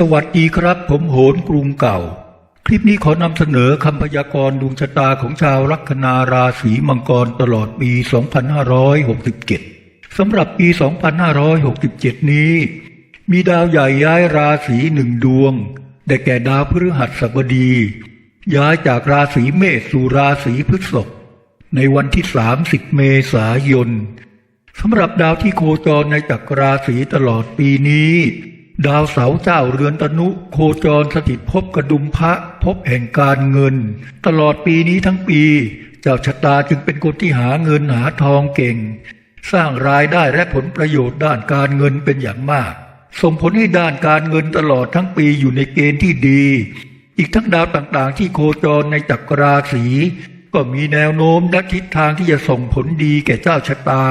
สวัสดีครับ ผมโหนกรุงเก่า คลิปนี้ขอนำเสนอคำพยากรณ์ดวงชะตาของชาวลัคนาราศีมังกรตลอดปี 2567 สำหรับปี 2567 นี้ มีดาวใหญ่ย้ายราศีหนึ่งดวง ได้แก่ดาวพฤหัสบดี ย้ายจากราศีเมษสู่ราศีพฤษภในวันที่ 30 เมษายนสำหรับดาวที่โคจรในจักรราศีตลอดปีนี้ ดาวเสาเจ้าเรือนตนุ โคจรสถิตภพกระดุมพระภพแห่งการเงิน ตลอดปีนี้ทั้งปี เจ้าชะตาจึงเป็นคนที่หาเงินหาทองเก่ง สร้างรายได้และผลประโยชน์ด้านการเงินเป็นอย่างมาก ส่งผลให้ด้านการเงินตลอดทั้งปีอยู่ในเกณฑ์ที่ดี อีกทั้งดาวต่างๆ ที่โคจรในจักรราศีก็มีแนวโน้มและทิศทางที่จะส่งผลดีแก่เจ้าชะตา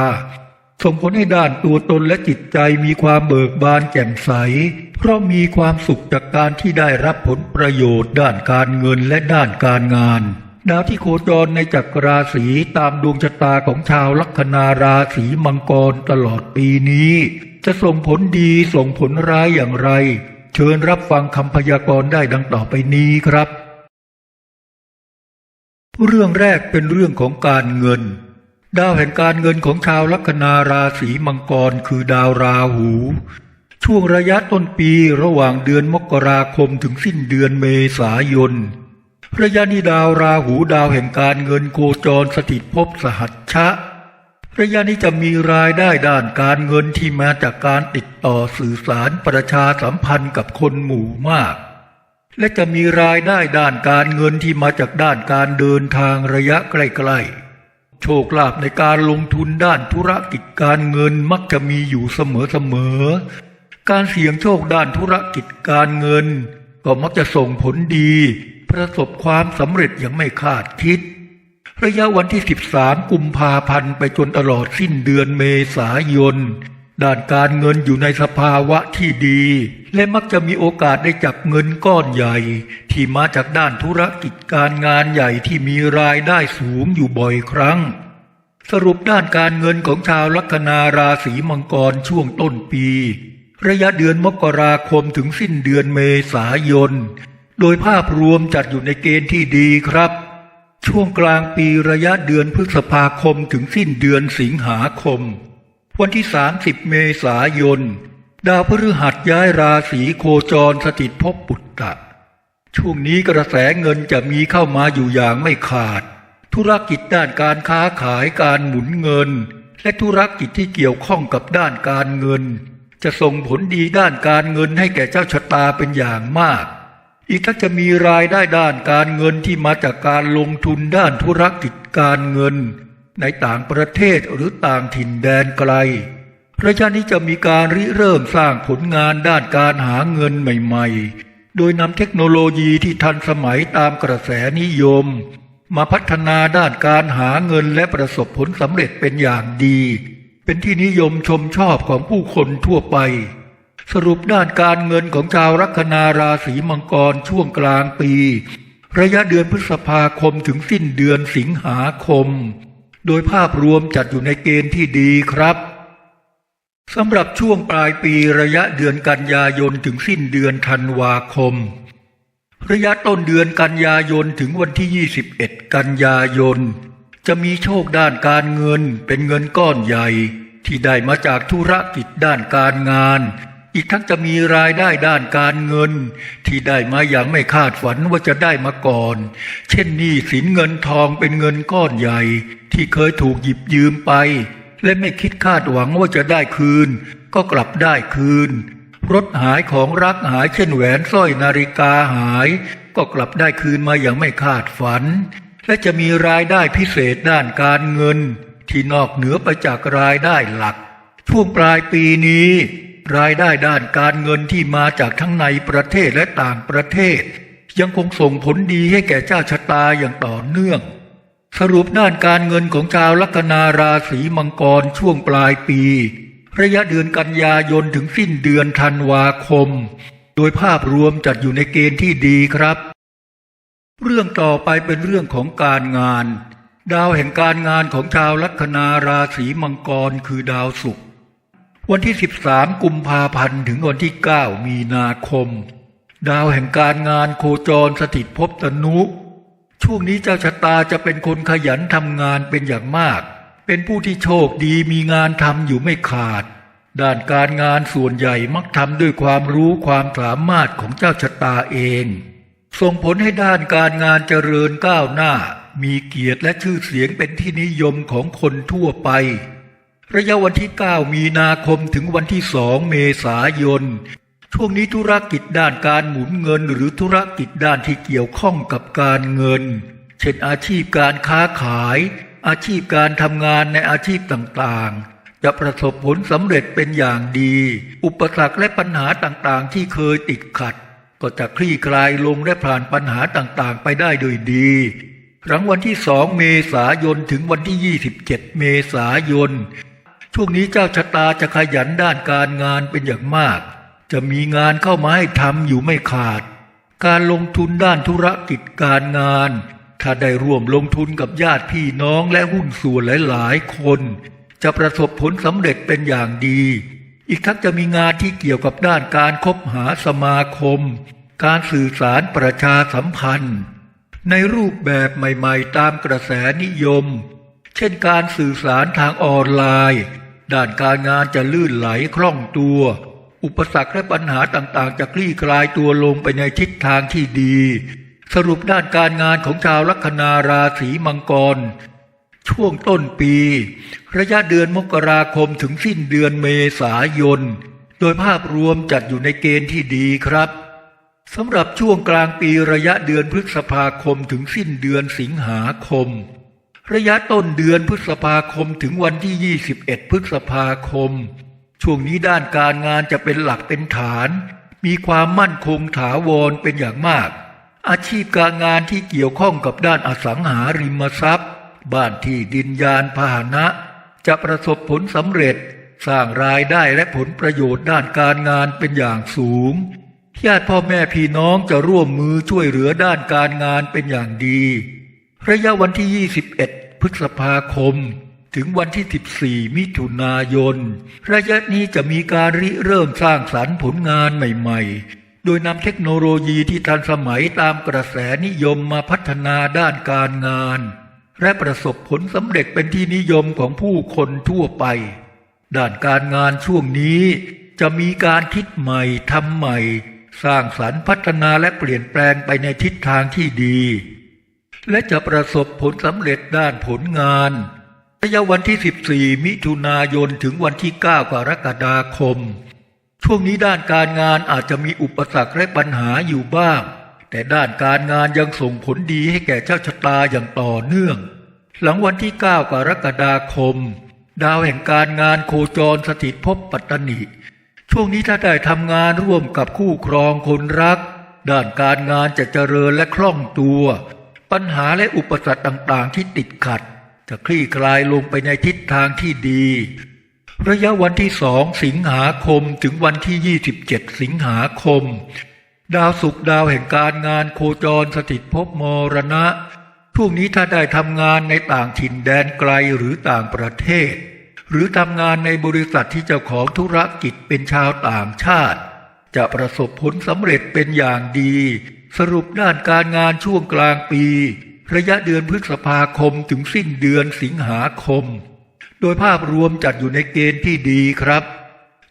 ส่งผลให้ด้านตัวตนและจิตใจมีความเบิกบานแจ่มใส เพราะมีความสุขจากการที่ได้รับผลประโยชน์ ด้านการเงินและด้านการงาน ดาวที่โคจรในจักรราศีตามดวงชะตาของชาวลัคนาราศีมังกรตลอดปีนี้ จะส่งผลดีส่งผลร้ายอย่างไร เชิญรับฟังคำพยากรณ์ได้ดังต่อไปนี้ครับ เรื่องแรกเป็นเรื่องของการเงิน ดาวแห่งการเงินของชาวลัคนาราศีมังกรคือดาวราหู ช่วงระยะต้นปีระหว่างเดือนมกราคมถึงสิ้นเดือนเมษายนระยะนี้ดาวราหูดาวแห่งการเงินโคจรสถิตภพสหัชชะ ระยะนี้จะมีรายได้ด้านการเงินที่มาจากการติดต่อสื่อสารประชาสัมพันธ์กับคนหมู่มาก และจะมีรายได้ด้านการเงินที่มาจากด้านการเดินทางระยะใกล้ๆ โชคลาภในการลงทุนด้านธุรกิจการเงินมักจะมีอยู่เสมอๆ การเสี่ยงโชคด้านธุรกิจการเงิน ก็มักจะส่งผลดี ประสบความสำเร็จอย่างไม่คาดคิด ระยะวันที่ 13 กุมภาพันธ์ไปจนตลอดสิ้นเดือนเมษายน ด้านการเงินอยู่ในสภาวะที่ดี และมักจะมีโอกาสได้จับเงินก้อนใหญ่ ที่มาจากด้านธุรกิจการงานใหญ่ที่มีรายได้สูงอยู่บ่อยครั้ง สรุปด้านการเงินของชาวลัคนาราศีมังกรช่วงต้นปี ระยะเดือนมกราคมถึงสิ้นเดือนเมษายน โดยภาพรวมจัดอยู่ในเกณฑ์ที่ดีครับ ช่วงกลางปีระยะเดือนพฤษภาคมถึงสิ้นเดือนสิงหาคม วันที่ 30 เมษายน ดาวพฤหัสย้ายราศีโคจรสถิตภพปุตตะ ช่วงนี้กระแสเงินจะมีเข้ามาอยู่อย่างไม่ขาด ธุรกิจด้านการค้าขายการหมุนเงิน และธุรกิจที่เกี่ยวข้องกับด้านการเงิน จะส่งผลดีด้านการเงินให้แก่เจ้าชะตาเป็นอย่างมาก อีกทั้งจะมีรายได้ด้านการเงินที่มาจากการลงทุนด้านธุรกิจการเงิน ในต่างประเทศหรือต่างถิ่นแดนไกลระยะนี้จะมีการริเริ่มสร้างผลงานด้านการหาเงินใหม่ๆ โดยนำเทคโนโลยีที่ทันสมัยตามกระแสนิยม มาพัฒนาด้านการหาเงินและประสบผลสำเร็จเป็นอย่างดี เป็นที่นิยมชมชอบของผู้คนทั่วไป สรุปด้านการเงินของชาวลัคนาราศีมังกรช่วงกลางปี ระยะเดือนพฤษภาคมถึงสิ้นเดือนสิงหาคม โดยภาพรวมจัดอยู่ในเกณฑ์ที่ดีครับสำหรับช่วงปลายปีระยะเดือนกันยายนถึงสิ้นเดือนธันวาคม ระยะต้นเดือนกันยายนถึงวันที่ 21 กันยายน จะมีโชคด้านการเงินเป็นเงินก้อนใหญ่ ที่ได้มาจากธุรกิจด้านการงาน อีกทั้งจะมีรายได้ด้านการเงิน ที่ได้มาอย่างไม่คาดฝันว่าจะได้มาก่อน เช่นหนี้สินเงินทองเป็นเงินก้อนใหญ่ ที่เคยถูกหยิบยืมไป และไม่คิดคาดหวังว่าจะได้คืน ก็กลับได้คืน รถหายของรักหายเช่นแหวนสร้อยนาฬิกาหาย ก็กลับได้คืนมาอย่างไม่คาดฝัน และจะมีรายได้พิเศษด้านการเงิน ที่นอกเหนือไปจากรายได้หลักช่วงปลายปีนี้ รายได้ด้านการเงินที่มาจากทั้งในประเทศและต่างประเทศ ยังคงส่งผลดีให้แก่เจ้าชะตาอย่างต่อเนื่อง สรุปด้านการเงินของชาวลัคนาราศีมังกรช่วงปลายปี ระยะเดือนกันยายนถึงสิ้นเดือนธันวาคม โดยภาพรวมจัดอยู่ในเกณฑ์ที่ดีครับ เรื่องต่อไปเป็นเรื่องของการงาน ดาวแห่งการงานของชาวลัคนาราศีมังกรคือดาวศุกร์ วันที่ 13 กุมภาพันธ์ถึงวันที่ 9 มีนาคม ดาวแห่งการงานโคจรสถิตภพตนุ ช่วงนี้เจ้าชะตาจะเป็นคนขยันทำงานเป็นอย่างมาก เป็นผู้ที่โชคดีมีงานทำอยู่ไม่ขาด ด้านการงานส่วนใหญ่มักทำด้วยความรู้ความสามารถของเจ้าชะตาเอง ส่งผลให้ด้านการงานเจริญก้าวหน้า มีเกียรติและชื่อเสียงเป็นที่นิยมของคนทั่วไป ระยะวันที่ 9 มีนาคมถึงวันที่ 2 เมษายน ช่วงนี้ธุรกิจด้านการหมุนเงิน หรือธุรกิจด้านที่เกี่ยวข้องกับการเงิน เช่นอาชีพการค้าขาย อาชีพการทำงานในอาชีพต่างๆ จะประสบผลสำเร็จเป็นอย่างดี อุปสรรคและปัญหาต่างๆ ที่เคยติดขัด ก็จะคลี่คลายลงและผ่านปัญหาต่างๆ ไปได้โดยดีหลังวันที่ 2 เมษายนถึงวันที่ 27 เมษายน ช่วงนี้เจ้าชะตาจะขยันด้านการงานเป็นอย่างมาก จะมีงานเข้ามาให้ทำอยู่ไม่ขาด การลงทุนด้านธุรกิจการงาน ถ้าได้ร่วมลงทุนกับญาติพี่น้องและหุ้นส่วนหลายๆ คน จะประสบผลสำเร็จเป็นอย่างดี อีกทั้งจะมีงานที่เกี่ยวกับด้านการคบหาสมาคม การสื่อสารประชาสัมพันธ์ ในรูปแบบใหม่ ๆ ตามกระแสนิยม เช่นการสื่อสารทางออนไลน์ ด้านการงานจะลื่นไหลคล่องตัว อุปสรรคและปัญหาต่างๆ จะคลี่คลายตัวลงไปในทิศทางที่ดี สรุปด้านการงานของชาวลัคนาราศีมังกร ช่วงต้นปี ระยะเดือนมกราคมถึงสิ้นเดือนเมษายน โดยภาพรวมจัดอยู่ในเกณฑ์ที่ดีครับสำหรับช่วงกลางปีระยะเดือนพฤษภาคมถึงสิ้นเดือนสิงหาคม ระยะต้นเดือนพฤษภาคมถึงวันที่ 21 พฤษภาคม ช่วงนี้ด้านการงานจะเป็นหลักเป็นฐาน มีความมั่นคงถาวรเป็นอย่างมาก อาชีพการงานที่เกี่ยวข้องกับด้านอสังหาริมทรัพย์ บ้านที่ดินยานพาหนะ จะประสบผลสำเร็จ สร้างรายได้และผลประโยชน์ด้านการงานเป็นอย่างสูง ญาติพ่อแม่พี่น้องจะร่วมมือช่วยเหลือด้านการงานเป็นอย่างดี ระยะวันที่ 21 พฤษภาคม ถึงวันที่ 14 มิถุนายน ระยะนี้จะมีการริเริ่มสร้างสรรค์ผลงานใหม่ ๆ โดยนำเทคโนโลยีที่ทันสมัยตามกระแสนิยมมาพัฒนาด้านการงาน และประสบผลสำเร็จเป็นที่นิยมของผู้คนทั่วไป ด้านการงานช่วงนี้จะมีการคิดใหม่ทำใหม่ สร้างสรรค์พัฒนาและเปลี่ยนแปลงไปในทิศทางที่ดี และจะประสบผลสำเร็จด้านผลงานระยะวันที่ 14 มิถุนายนถึงวันที่ 9 กรกฎาคม ช่วงนี้ด้านการงานอาจจะมีอุปสรรคและปัญหาอยู่บ้าง แต่ด้านการงานยังส่งผลดีให้แก่เจ้าชะตาอย่างต่อเนื่อง หลังวันที่ 9 กรกฎาคม ดาวแห่งการงานโคจรสถิตภพปัตตนิช่วงนี้ถ้าได้ทำงานร่วมกับคู่ครองคนรัก ด้านการงานจะเจริญและคล่องตัว ปัญหาและอุปสรรคต่างๆ ที่ติดขัด จะคลี่คลายลงไปในทิศทางที่ดี ระยะวันที่สองสิงหาคมถึงวันที่ 27 สิงหาคม ดาวศุกร์ดาวแห่งการงานโคจรสถิตภพมรณะช่วงนี้ถ้าได้ทำงานในต่างถิ่นแดนไกลหรือต่างประเทศ หรือทำงานในบริษัทที่เจ้าของธุรกิจเป็นชาวต่างชาติ จะประสบผลสำเร็จเป็นอย่างดี สรุปด้านการงานช่วงกลางปี ระยะเดือนพฤษภาคมถึงสิ้นเดือนสิงหาคม โดยภาพรวมจัดอยู่ในเกณฑ์ที่ดีครับ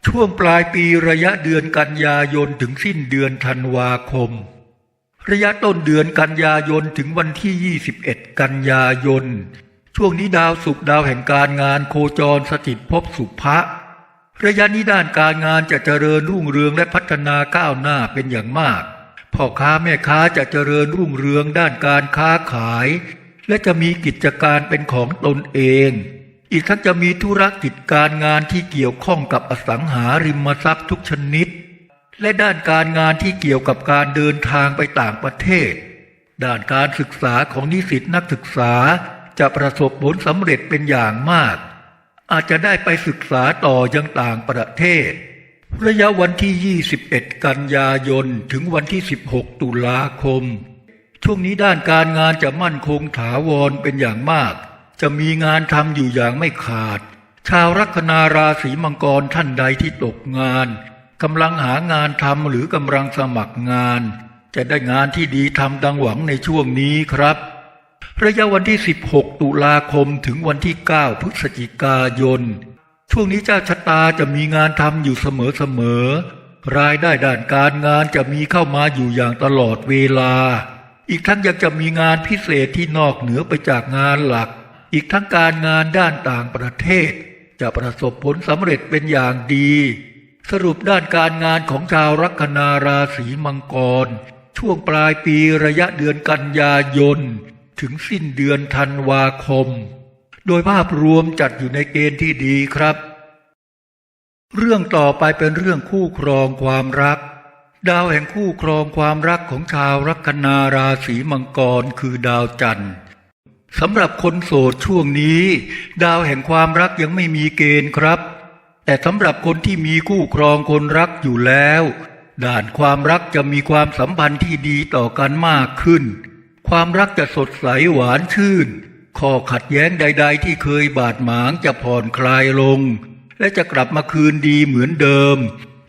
ช่วงปลายปีระยะเดือนกันยายนถึงสิ้นเดือนธันวาคม ระยะต้นเดือนกันยายนถึงวันที่ 21 กันยายน ช่วงนี้ดาวศุกดาวแห่งการงานโคจรสถิตภพสุภะระยะนี้ด้านการงานจะเจริญรุ่งเรืองและพัฒนาก้าวหน้าเป็นอย่างมาก พ่อค้าแม่ค้าจะเจริญรุ่งเรืองด้านการค้าขาย และจะมีกิจการเป็นของตนเอง อีกทั้งจะมีธุรกิจการงานที่เกี่ยวข้องกับอสังหาริมทรัพย์ทุกชนิด และด้านการงานที่เกี่ยวกับการเดินทางไปต่างประเทศ ด้านการศึกษาของนิสิตนักศึกษาจะประสบผลสำเร็จเป็นอย่างมาก อาจจะได้ไปศึกษาต่อยังต่างประเทศ ระยะวันที่ 21 กันยายน ถึงวันที่ 16 ตุลาคม ช่วงนี้ด้านการงานจะมั่นคงถาวรเป็นอย่างมาก จะมีงานทำอยู่อย่างไม่ขาด ชาวลัคนาราศีมังกรท่านใดที่ตกงานกำลังหางานทำหรือกำลังสมัครงาน จะได้งานที่ดีทำดังหวังในช่วงนี้ครับ ระยะวันที่ 16 ตุลาคมถึงวันที่ 9 พฤศจิกายน ช่วงนี้เจ้าชะตาจะมีงานทำอยู่เสมอๆ รายได้ด้านการงานจะมีเข้ามาอยู่อย่างตลอดเวลา อีกทั้งยังจะมีงานพิเศษที่นอกเหนือไปจากงานหลัก อีกทั้งการงานด้านต่างประเทศ จะประสบผลสำเร็จเป็นอย่างดี สรุปด้านการงานของชาวลัคนาราศีมังกร ช่วงปลายปีระยะเดือนกันยายน ถึงสิ้นเดือนธันวาคม โดยภาพรวมจัดอยู่ในเกณฑ์ที่ดีครับ เรื่องต่อไปเป็นเรื่องคู่ครองความรัก ดาวแห่งคู่ครองความรักของชาวลัคนาราศีมังกรคือดาวจันทร์สำหรับคนโสดช่วงนี้ ดาวแห่งความรักยังไม่มีเกณฑ์ครับ แต่สำหรับคนที่มีคู่ครองคนรักอยู่แล้ว ด่านความรักจะมีความสัมพันธ์ที่ดีต่อกันมากขึ้น ความรักจะสดใสหวานชื่น ข้อขัดแย้งใด ๆ ที่เคยบาดหมางจะผ่อนคลายลง และจะกลับมาคืนดีเหมือนเดิม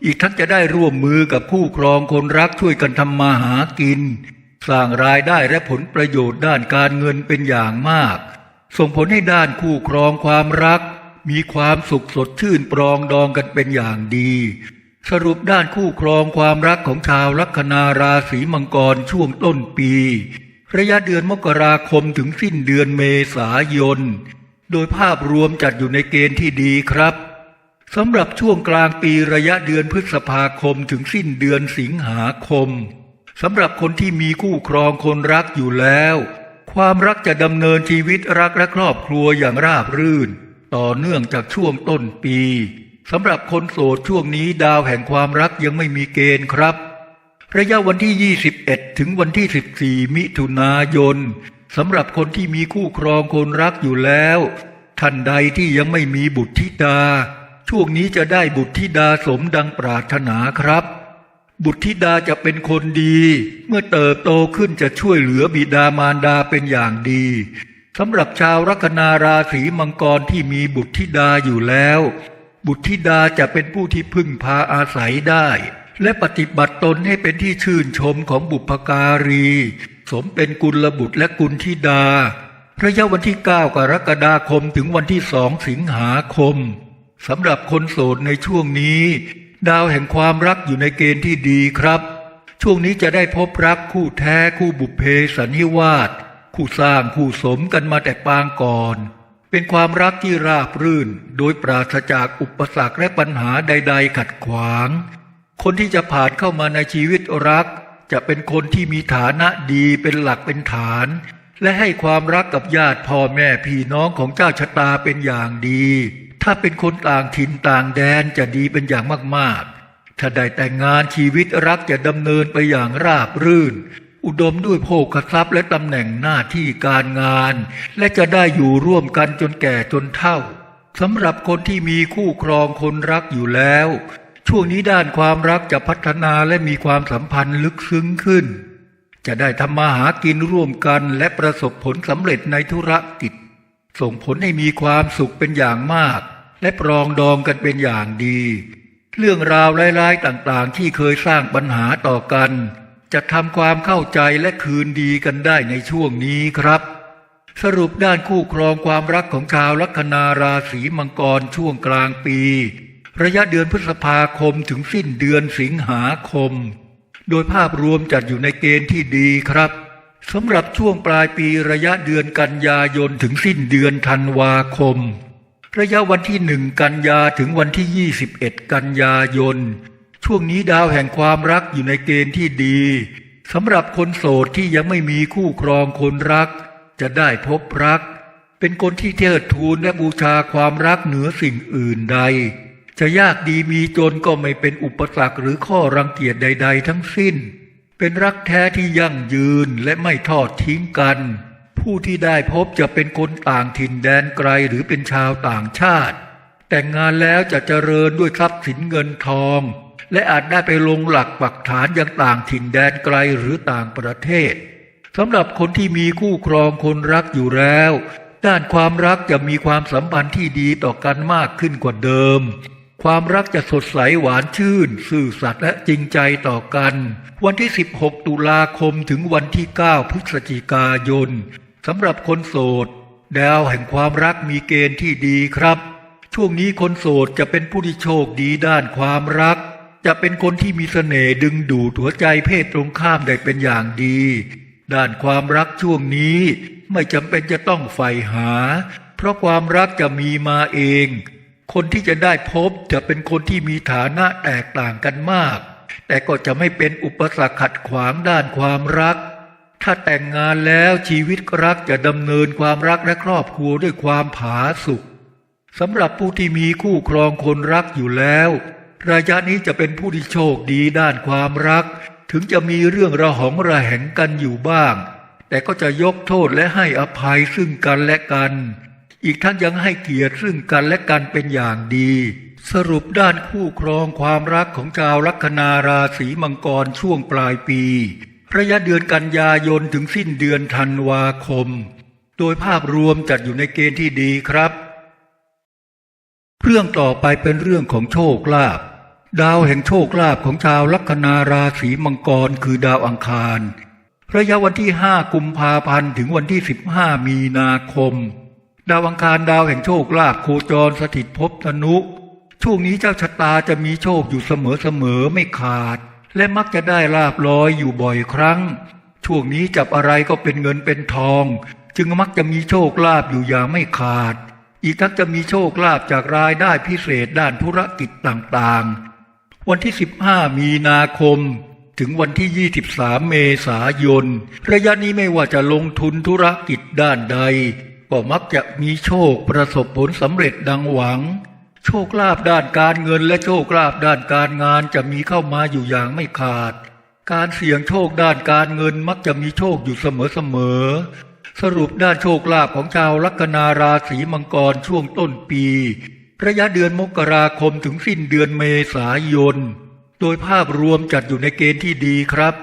อีกทั้งจะได้ร่วมมือกับคู่ครองคนรักช่วยกันทำมาหากิน สร้างรายได้และผลประโยชน์ด้านการเงินเป็นอย่างมาก ส่งผลให้ด้านคู่ครองความรัก มีความสุขสดชื่นปรองดองกันเป็นอย่างดี สรุปด้านคู่ครองความรักของชาวลัคนาราศีมังกรช่วงต้นปี ระยะเดือนมกราคมถึงสิ้นเดือนเมษายน โดยภาพรวมจัดอยู่ในเกณฑ์ที่ดีครับสำหรับช่วงกลางปีระยะเดือนพฤษภาคมถึงสิ้นเดือนสิงหาคมสำหรับคนที่มีคู่ครองคนรักอยู่แล้ว ความรักจะดำเนินชีวิตรักและครอบครัวอย่างราบรื่น ต่อเนื่องจากช่วงต้นปีสำหรับคนโสดช่วงนี้ดาวแห่งความรักยังไม่มีเกณฑ์ครับ ระยะวันที่ 21 ถึงวันที่ 14 มิถุนายนสำหรับคนที่มีคู่ครองคนรักอยู่แล้ว ท่านใดที่ยังไม่มีบุตรธิดา ช่วงนี้จะได้บุตรธิดาสมดังปรารถนาครับ บุตรธิดาจะเป็นคนดี เมื่อเติบโตขึ้นจะช่วยเหลือบิดามารดาเป็นอย่างดีสำหรับชาวลัคนาราศีมังกรที่มีบุตรธิดาอยู่แล้ว บุตรธิดาจะเป็นผู้ที่พึ่งพาอาศัยได้ และปฏิบัติตนให้เป็นที่ชื่นชมของบุพการี สมเป็นกุลบุตรและกุลธิดา ระยะวันที่ 9 กรกฎาคมถึงวันที่สองสิงหาคมสำหรับคนโสดในช่วงนี้ ดาวแห่งความรักอยู่ในเกณฑ์ที่ดีครับ ช่วงนี้จะได้พบรักคู่แท้คู่บุพเพสันนิวาสคู่สร้างคู่สมกันมาแต่ปางก่อน เป็นความรักที่ราบรื่น โดยปราศจากอุปสรรคและปัญหาใด ๆ ขัดขวาง คนที่จะผ่านเข้ามาในชีวิตรัก จะเป็นคนที่มีฐานะดีเป็นหลักเป็นฐาน และให้ความรักกับญาติพ่อแม่พี่น้องของเจ้าชะตาเป็นอย่างดี ถ้าเป็นคนต่างถิ่นต่างแดนจะดีเป็นอย่างมากๆ ถ้าได้แต่งงานชีวิตรักจะดำเนินไปอย่างราบรื่น อุดมด้วยโภคทรัพย์และตำแหน่งหน้าที่การงาน และจะได้อยู่ร่วมกันจนแก่จนเฒ่าสำหรับคนที่มีคู่ครองคนรักอยู่แล้ว ช่วงนี้ด้านความรักจะพัฒนาและมีความสัมพันธ์ลึกซึ้งขึ้น จะได้ทำมาหากินร่วมกันและประสบผลสำเร็จในธุรกิจ ส่งผลให้มีความสุขเป็นอย่างมาก และปรองดองกันเป็นอย่างดี เรื่องราวร้ายๆต่างๆ ที่เคยสร้างปัญหาต่อกัน จะทำความเข้าใจและคืนดีกันได้ในช่วงนี้ครับ สรุปด้านคู่ครองความรักของชาวลัคนาราศีมังกรช่วงกลางปี ระยะเดือนพฤษภาคมถึงสิ้นเดือนสิงหาคม โดยภาพรวมจัดอยู่ในเกณฑ์ที่ดีครับสำหรับช่วงปลายปีระยะเดือนกันยายนถึงสิ้นเดือนธันวาคม ระยะวันที่หนึ่งกันยาถึงวันที่ 21 กันยายน ช่วงนี้ดาวแห่งความรักอยู่ในเกณฑ์ที่ดีสำหรับคนโสดที่ยังไม่มีคู่ครองคนรัก จะได้พบรัก เป็นคนที่เทิดทูนและบูชาความรักเหนือสิ่งอื่นใด จะยากดีมีจนก็ไม่เป็นอุปสรรคหรือข้อรังเกียจใด ๆ ทั้งสิ้น เป็นรักแท้ที่ยั่งยืนและไม่ทอดทิ้งกัน ผู้ที่ได้พบจะเป็นคนต่างถิ่นแดนไกลหรือเป็นชาวต่างชาติ แต่งงานแล้วจะเจริญด้วยทรัพย์สินเงินทอง และอาจได้ไปลงหลักปักฐานยังต่างถิ่นแดนไกลหรือต่างประเทศสำหรับคนที่มีคู่ครองคนรักอยู่แล้ว ด้านความรักจะมีความสัมพันธ์ที่ดีต่อกันมากขึ้นกว่าเดิม ความรักจะสดใสหวานชื่น ซื่อสัตย์และจริงใจต่อกัน วันที่ 16 ตุลาคมถึงวันที่ 9 พฤศจิกายนสำหรับคนโสด ดาวแห่งความรักมีเกณฑ์ที่ดีครับ ช่วงนี้คนโสดจะเป็นผู้ที่โชคดีด้านความรัก จะเป็นคนที่มีเสน่ห์ดึงดูดหัวใจเพศตรงข้ามได้เป็นอย่างดี ด้านความรักช่วงนี้ไม่จำเป็นจะต้องใฝ่หา เพราะความรักจะมีมาเอง คนที่จะได้พบจะเป็นคนที่มีฐานะแตกต่างกันมาก แต่ก็จะไม่เป็นอุปสรรคขัดขวางด้านความรัก ถ้าแต่งงานแล้วชีวิตรักจะดำเนินความรักและครอบครัวด้วยความผาสุกสำหรับผู้ที่มีคู่ครองคนรักอยู่แล้วระยะนี้จะเป็นผู้ที่โชคดีด้านความรัก ถึงจะมีเรื่องระหองระแหงกันอยู่บ้าง แต่ก็จะยกโทษและให้อภัยซึ่งกันและกัน อีกทั้งยังให้เกียรติซึ่งกันและกันเป็นอย่างดี สรุปด้านคู่ครองความรักของชาวลัคนาราศีมังกรช่วงปลายปี ระยะเดือนกันยายนถึงสิ้นเดือนธันวาคม โดยภาพรวมจัดอยู่ในเกณฑ์ที่ดีครับ เรื่องต่อไปเป็นเรื่องของโชคลาภดาวแห่งโชคลาภของชาวลัคนาราศีมังกรคือดาวอังคาร ระยะวันที่ห้ากุมภาพันธ์ถึงวันที่สิบห้ามีนาคม ดาวอังคารดาวแห่งโชคลาภโคจรสถิตภพธนุ ช่วงนี้เจ้าชะตาจะมีโชคอยู่เสมอๆไม่ขาด และมักจะได้ลาบลอยอยู่บ่อยครั้ง ช่วงนี้จับอะไรก็เป็นเงินเป็นทอง จึงมักจะมีโชคลาภอยู่อย่างไม่ขาด อีกทั้งจะมีโชคลาภจากรายได้พิเศษด้านธุรกิจต่างๆ วันที่ 15 มีนาคมถึงวันที่ 23 เมษายน ระยะนี้ไม่ว่าจะลงทุนธุรกิจด้านใด ก็มักจะมีโชคประสบผลสำเร็จดังหวัง โชคลาภด้านการเงินและโชคลาภด้านการงานจะมีเข้ามาอยู่อย่างไม่ขาด การเสี่ยงโชคด้านการเงินมักจะมีโชคอยู่เสมอๆสรุปด้านโชคลาภของชาวลัคนาราศีมังกรช่วงต้นปี ระยะเดือนมกราคมถึงสิ้นเดือนเมษายน โดยภาพรวมจัดอยู่ในเกณฑ์ที่ดีครับ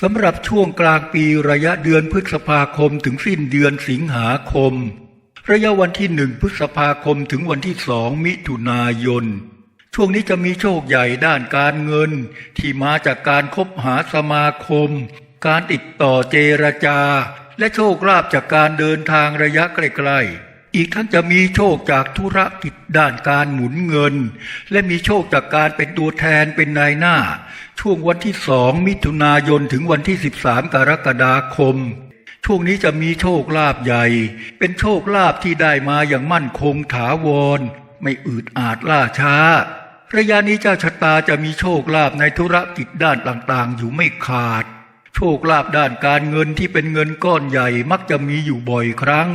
สำหรับช่วงกลางปีระยะเดือนพฤษภาคมถึงสิ้นเดือนสิงหาคม ระยะวันที่หนึ่งพฤษภาคมถึงวันที่สองมิถุนายน ช่วงนี้จะมีโชคใหญ่ด้านการเงิน ที่มาจากการคบหาสมาคม การติดต่อเจรจา และโชคลาภจากการเดินทางระยะใกล้ๆ อีกทั้งจะมีโชคจากธุรกิจด้านการหมุนเงิน และมีโชคจากการเป็นตัวแทนเป็นนายหน้า ช่วงวันที่สองมิถุนายนถึงวันที่ 13 กรกฎาคม ช่วงนี้จะมีโชคลาภใหญ่ เป็นโชคลาภที่ได้มาอย่างมั่นคงถาวร ไม่อืดอาดล่าช้า ระยะนี้เจ้าชะตาจะมีโชคลาภในธุรกิจด้านต่างๆ อยู่ไม่ขาด โชคลาภด้านการเงินที่เป็นเงินก้อนใหญ่มักจะมีอยู่บ่อยครั้ง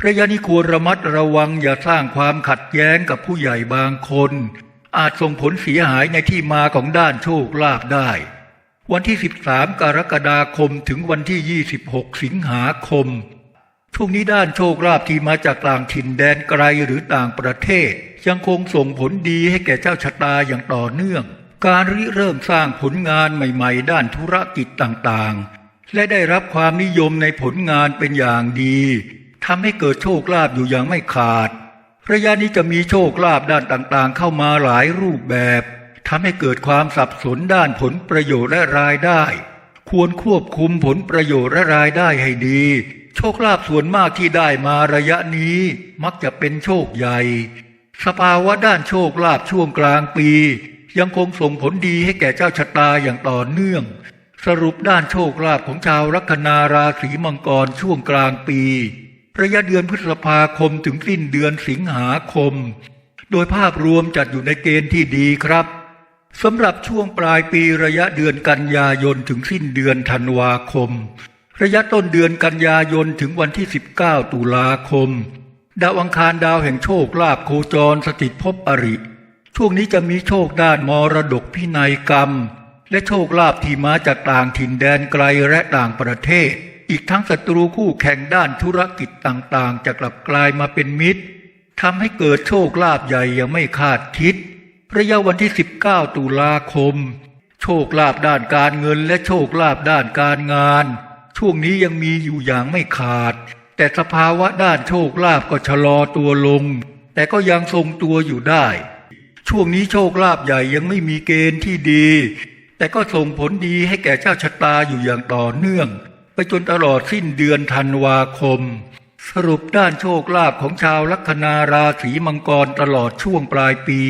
พระยะนี้ควรระมัดระวังอย่าสร้างความขัดแย้งกับผู้ใหญ่บางคน อาจส่งผลเสียหายในที่มาของด้านโชคลาภได้ วันที่ 13 กรกฎาคมถึงวันที่ 26 สิงหาคม ช่วงนี้ด้านโชคลาภที่มาจากต่างถิ่นแดนไกลหรือต่างประเทศ ยังคงส่งผลดีให้แก่เจ้าชะตาอย่างต่อเนื่อง การริเริ่มสร้างผลงานใหม่ๆ ด้านธุรกิจต่างๆ และได้รับความนิยมในผลงานเป็นอย่างดี ทำให้เกิดโชคลาภอยู่อย่างไม่ขาด ระยะนี้จะมีโชคลาภด้านต่างๆ เข้ามาหลายรูปแบบทำให้เกิดความสับสนด้านผลประโยชน์และรายได้ ควรควบคุมผลประโยชน์และรายได้ให้ดี โชคลาภส่วนมากที่ได้มาระยะนี้ มักจะเป็นโชคใหญ่ สภาวะด้านโชคลาภช่วงกลางปี ยังคงส่งผลดีให้แก่เจ้าชะตาอย่างต่อเนื่อง สรุปด้านโชคลาภของชาวลัคนาราศีมังกรช่วงกลางปี ระยะเดือนพฤษภาคมถึงสิ้นเดือนสิงหาคม โดยภาพรวมจัดอยู่ในเกณฑ์ที่ดีครับสำหรับช่วงปลายปีระยะเดือนกันยายนถึงสิ้นเดือนธันวาคม ระยะต้นเดือนกันยายนถึงวันที่ 19 ตุลาคม ดาวอังคารดาวแห่งโชคลาภโคจรสถิตภพอริ ช่วงนี้จะมีโชคด้านมรดกพินัยกรรม และโชคลาภที่มาจากต่างถิ่นแดนไกลและต่างประเทศ อีกทั้งศัตรูคู่แข่งด้านธุรกิจต่างๆ จะกลับกลายมาเป็นมิตรทำให้เกิดโชคลาภใหญ่ยังไม่คาดคิด ระยะวันที่ 19 ตุลาคม โชคลาภด้านการเงินและโชคลาภด้านการงาน ช่วงนี้ยังมีอยู่อย่างไม่ขาด แต่สภาวะด้านโชคลาภก็ชะลอตัวลง แต่ก็ยังทรงตัวอยู่ได้ ช่วงนี้โชคลาภใหญ่ยังไม่มีเกณฑ์ที่ดี แต่ก็ส่งผลดีให้แก่เจ้าชะตาอยู่อย่างต่อเนื่อง ไปจนตลอดสิ้นเดือนธันวาคม สรุปด้านโชคลาภของชาวลัคนาราศีมังกรตลอดช่วงปลายปี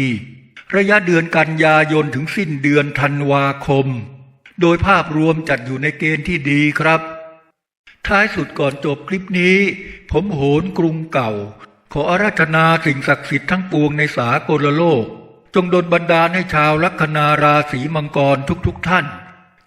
ระยะเดือนกันยายนถึงสิ้นเดือนธันวาคม โดยภาพรวมจัดอยู่ในเกณฑ์ที่ดีครับ ท้ายสุดก่อนจบคลิปนี้ ผมโหนกรุงเก่า ขออาราธนาสิ่งศักดิ์สิทธิ์ทั้งปวงในสากลโลก จงดลบันดาลให้ชาวลัคนาราศีมังกรทุกๆทท่าน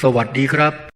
สวัสดีครับ